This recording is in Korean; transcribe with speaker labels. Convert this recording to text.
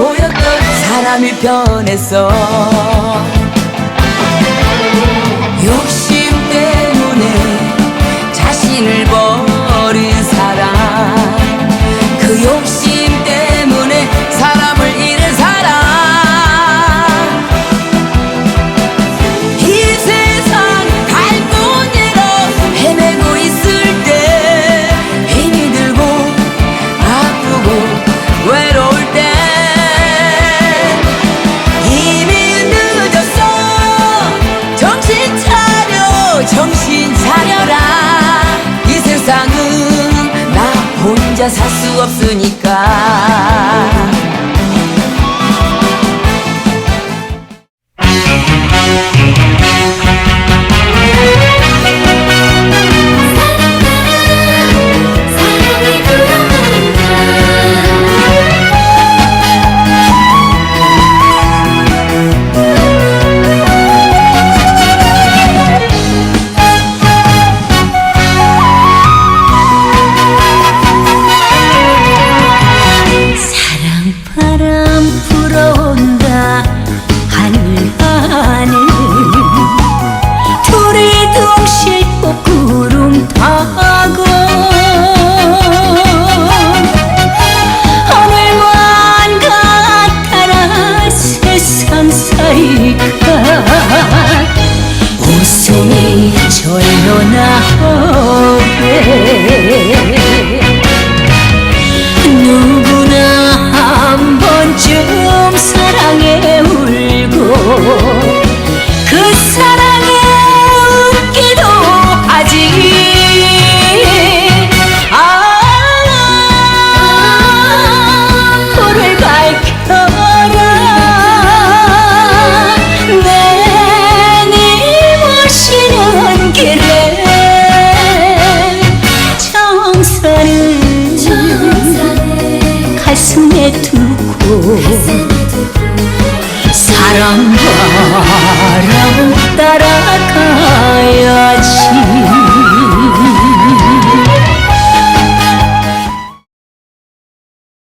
Speaker 1: 보였던 사람이 변했어. 욕심 때문에 자신을 버린 사람. 그 욕심 정신 차려라. 이 세상은 나 혼자 살 수 없으니까.
Speaker 2: melyik tanto